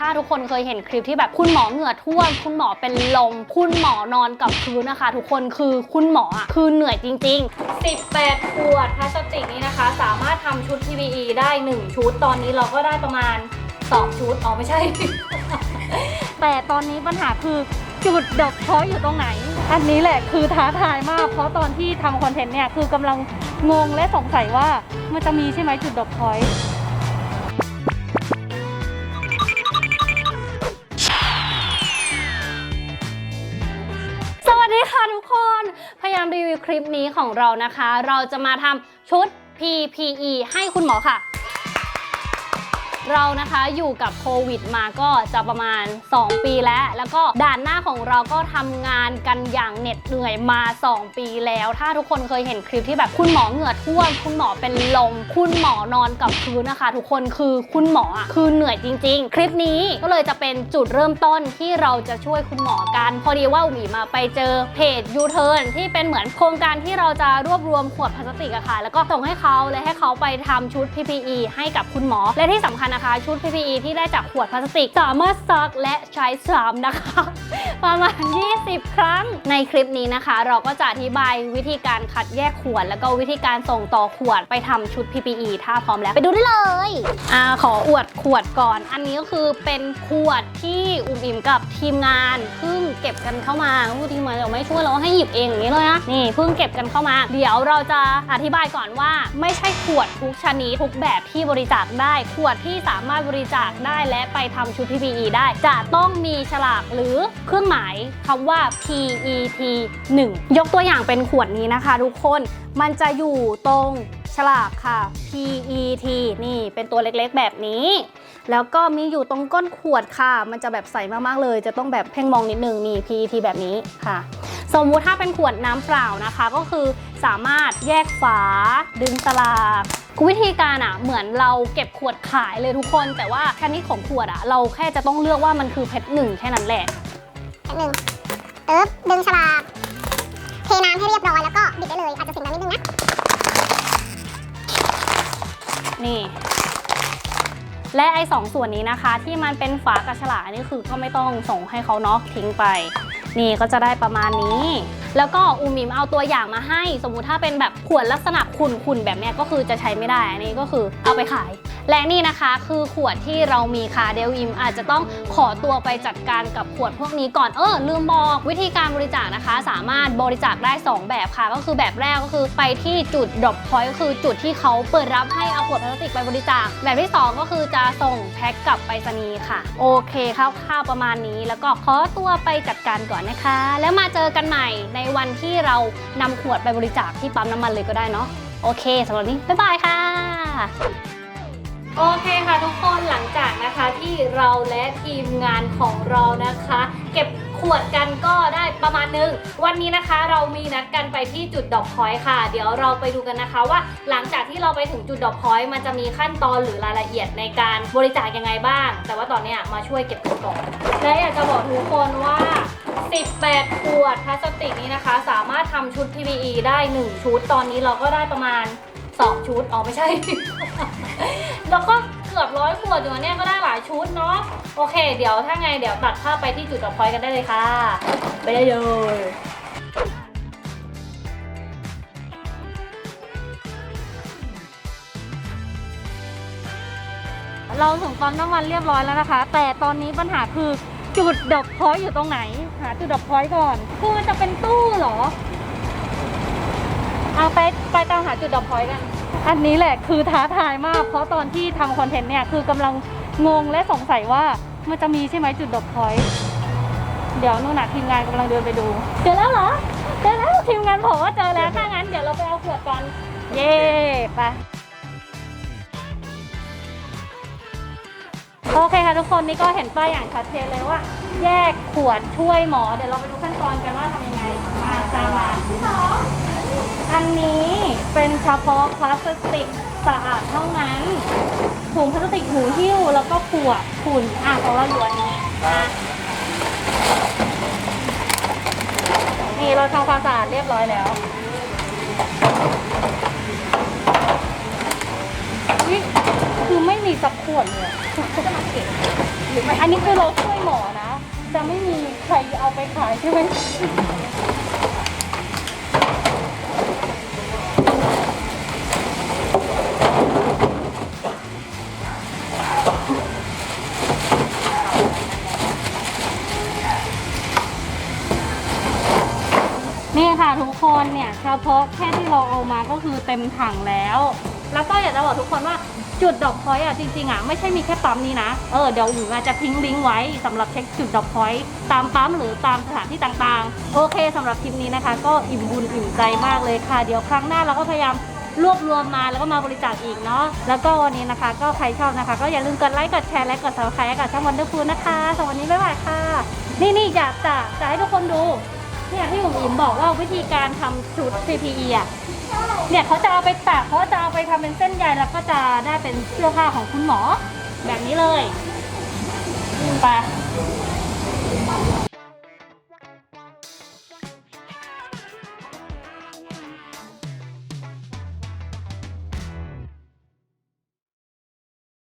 ถ้าทุกคนเคยเห็นคลิปที่แบบคุณหมอเหงื่อท่วม คุณหมอเป็นลม คุณหมอนอนกับพื้นนะคะ ทุกคนคือคุณหมออะคือเหนื่อยจริงๆ18 ขวดพลาสติกนี้นะคะ สามารถทำชุด PPE ได้ 1 ชุด ตอนนี้เราก็ได้ประมาณ 2 ชุด อ๋อ ไม่ใช่ แต่ตอนนี้ปัญหาคือจุดดอกเพาะอยู่ตรงไหน อันนี้แหละคือท้าทายมาก เพราะตอนที่ทำคอนเทนต์เนี่ยคือกำลังงงและสงสัยว่ามันจะมีใช่ไหมจุดดอกพอยต์ ค่ะทุกคน พยายามรีวิวคลิปนี้ของเรานะคะ เราจะมาทำชุด PPE ให้คุณหมอค่ะ เรานะคะอยู่กับโควิดมาก็จะประมาณ 2 ปีแล้ว แล้วก็ด่านหน้าของเราก็ทำงานกันอย่างเหน็ดเหนื่อยมา 2 ปีแล้ว ถ้าทุกคนเคยเห็นคลิปที่แบบคุณหมอเหงื่อท่วม คุณหมอเป็นลม คุณหมอนอนกับพื้นนะคะ ทุกคนคือคุณหมออะคือเหนื่อยจริง ๆ คลิปนี้ก็เลยจะเป็นจุดเริ่มต้นที่เราจะช่วยคุณหมอกัน พอดีว่าอุ๋มมาไปเจอเพจยูเทิร์นที่เป็นเหมือนโครงการที่เราจะรวบรวมขวดพลาสติกอะค่ะ แล้วก็ส่งให้เขาและให้เขาไปทำชุด PPE ให้กับคุณหมอ และที่สำคัญนะคะ ชุด PPE ที่ได้จากขวดพลาสติก สามารถซักและใช้ซ้ำนะคะ ประมาณ 20 ครั้ง ในคลิปนี้นะคะ เราก็จะอธิบายวิธีการคัดแยกขวด แล้วก็วิธีการส่งต่อขวดไปทำชุด PPE ถ้าพร้อมแล้ว ไปดูได้เลยอ่าขออวดขวดก่อน อันนี้ก็คือเป็นขวดที่อุ๋มอิ่มกับทีมงานเพิ่งเก็บกันเข้ามาผู้ทีมงานเราไม่ช่วยเราให้หยิบเองอย่างนี้เลยนะนี่เพิ่งเก็บกันเข้ามา เดี๋ยวเราจะอธิบายก่อนว่า ไม่ใช่ขวดทุกชนิดทุกแบบที่บริจาคได้ขวดที่สามารถบริจาคได้และไปทำชุด PPE ได้ จะต้องมีฉลากหรือเครื่องหมายคำว่า PET 1 ยกตัวอย่างเป็นขวดนี้นะคะ ทุกคนมันจะอยู่ตรงฉลากค่ะ PET นี่เป็นตัวเล็กๆ แบบนี้ แล้วก็มีอยู่ตรงก้นขวดค่ะ มันจะแบบใสมากๆเลย จะต้องแบบเพ่งมองนิดนึงนี่ PET แบบนี้ค่ะ สมมุติถ้าเป็นขวดน้ำเปล่านะคะ ก็คือสามารถแยกฝาดึงสลาก วิธีการอะเหมือนเราเก็บขวดขายเลยทุกคน แต่ว่าชนิดของขวดอะเราแค่จะต้องเลือกว่ามันคือเพชรหนึ่งแค่นั้นแหละหนึ่งปึ๊บดึงฉลากเทน้ำให้เรียบร้อยแล้วก็บิดได้เลยอาจจะเสียงดังนิดนึงนะ นี่ และไอ้สองส่วนนี้นะคะ ที่มันเป็นฝากระฉลากอันนี้คือก็ไม่ต้องส่งให้เขาเนาะทิ้งไป นี่ก็จะได้ประมาณนี้ แล้วก็อูมิมเอาตัวอย่างมาให้ สมมุติถ้าเป็นแบบขวดลักษณะขุ่นๆแบบเนี้ยก็คือจะใช้ไม่ได้อันนี้ก็คือเอาไปขาย และนี่นะคะคือขวดที่เรามีค่ะเดลอิมอาจจะต้องขอตัวไปจัดการกับขวดพวกนี้ก่อนเออลืมบอกวิธีการบริจาคนะคะ สามารถบริจาคได้ 2 แบบค่ะ ก็คือแบบแรกก็คือไปที่จุด drop point ก็คือจุดที่เขาเปิดรับให้เอาขวดพลาสติกไปบริจาค แบบที่ 2 ก็คือจะส่งแพ็คกลับไปรษณีย์ค่ะ โอเคคร่าวๆประมาณนี้ แล้วก็ขอตัวไปจัดการก่อนนะคะ แล้วมาเจอกันใหม่ในวันที่เรานำขวดไปบริจาคที่ปั๊มน้ำมันเลยก็ได้เนาะโอเคสำหรับนนี้บ๊ายบายค่ะ โอเคค่ะทุกคนหลังจากนะคะที่เราและทีมงานของเรานะคะ เก็บขวดกันก็ได้ประมาณนึง วันนี้นะคะเรามีนัดกันไปที่จุดดอกพอยต์ค่ะ เดี๋ยวเราไปดูกันนะคะว่าหลังจากที่เราไปถึงจุดดอกพอยต์มันจะมีขั้นตอนหรือรายละเอียดในการบริจาคยังไงบ้าง แต่ว่าตอนเนี้ยมาช่วยเก็บขวดก่อนและอยากจะบอกทุกคนว่า 18 ขวดพลาสติกนี้นะคะ สามารถทำชุด PPE ได้ 1 ชุด ตอนนี้เราก็ได้ประมาณ 2 ชุด อ๋อไม่ใช่ ดอยู่นะเนี่ยก็ได้หลายชุดเนาะโอเค เดี๋ยวถ้าไงเดี๋ยวตัดภาพไปที่จุดดอกพอยกันได้เลยค่ะ ไปได้เลยเราถึงปั๊มน้ำมันเรียบร้อยแล้วนะคะ แต่ตอนนี้ปัญหาคือจุดดอกพอยอยู่ตรงไหน หาจุดดอกพอยก่อน คือมันจะเป็นตู้เหรอ เอาไปไปตามหาจุดดอกพอยกัน อันนี้แหละคือท้าทายมาก เพราะตอนที่ทำคอนเทนต์เนี่ยคือกำลังงงและสงสัยว่ามันจะมีใช่ไหมจุดดอกพอยต์เดี๋ยวนู่นน่ะทีมงานกำลังเดินไปดูเจอแล้วเหรอเจอแล้วทีมงานบอกว่าเจอแล้วถ้างั้นเดี๋ยวเราไปเอาขวดกันเย่ไปโอเคค่ะทุกคนนี่ก็เห็นป้ายอย่างชัดเจนเลยว่า แยกขวดช่วยหมอ เดี๋ยวเราไปดูขั้นตอนกันว่าทำยังไงมาตามมา อันนี้เป็นเฉพาะพลาสติกสะอาดเท่านั้นถุงพลาสติกหูหิ้วแล้วก็ขวดขุ่นอะของเราอยู่อันนี้อะนี่เราทำความสะอาดเรียบร้อยแล้วอุ๊ยคือไม่มีสักขวดเลยอะจะมาเก็บอันนี้คือเราช่วยหมอนะ จะไม่มีใครเอาไปขายใช่ไหม นี่ค่ะทุกคนเนี่ยเฉพาะแค่ที่เราเอามาก็คือเต็มถังแล้ว แล้วก็อยากจะบอกทุกคนว่าจุดดอกพอยต์อะจริงๆอะไม่ใช่มีแค่ปั๊มนี้นะ เออเดี๋ยวหนูอาจจะทิ้งลิงก์ไว้สำหรับเช็คจุดดอกพอยต์ตามปั๊มหรือตามสถานที่ต่างๆ โอเคสำหรับคลิปนี้นะคะ ก็อิ่มบุญอิ่มใจมากเลยค่ะ เดี๋ยวครั้งหน้าเราก็พยายามรวบรวมมาแล้วก็มาบริจาคอีกเนาะแล้วก็วันนี้นะคะ ก็ใครชอบนะคะ ก็อย่าลืมกดไลค์กดแชร์และกด subscribe กับช่องวันเดอร์ฟูนะคะสำหรับวันนี้บ๊ายบายค่ะ นี่นี่อยากจะจะให้ทุกคนดู เนี่ยที่ผมอิมบอกว่าวิธีการทำชุด CPE อะเนี่ยเขาจะเอาไปตากเขาจะเอาไปทำเป็นเส้นใยแล้วก็จะได้เป็นเสื้อผ้าของคุณหมอ แบบนี้เลยไป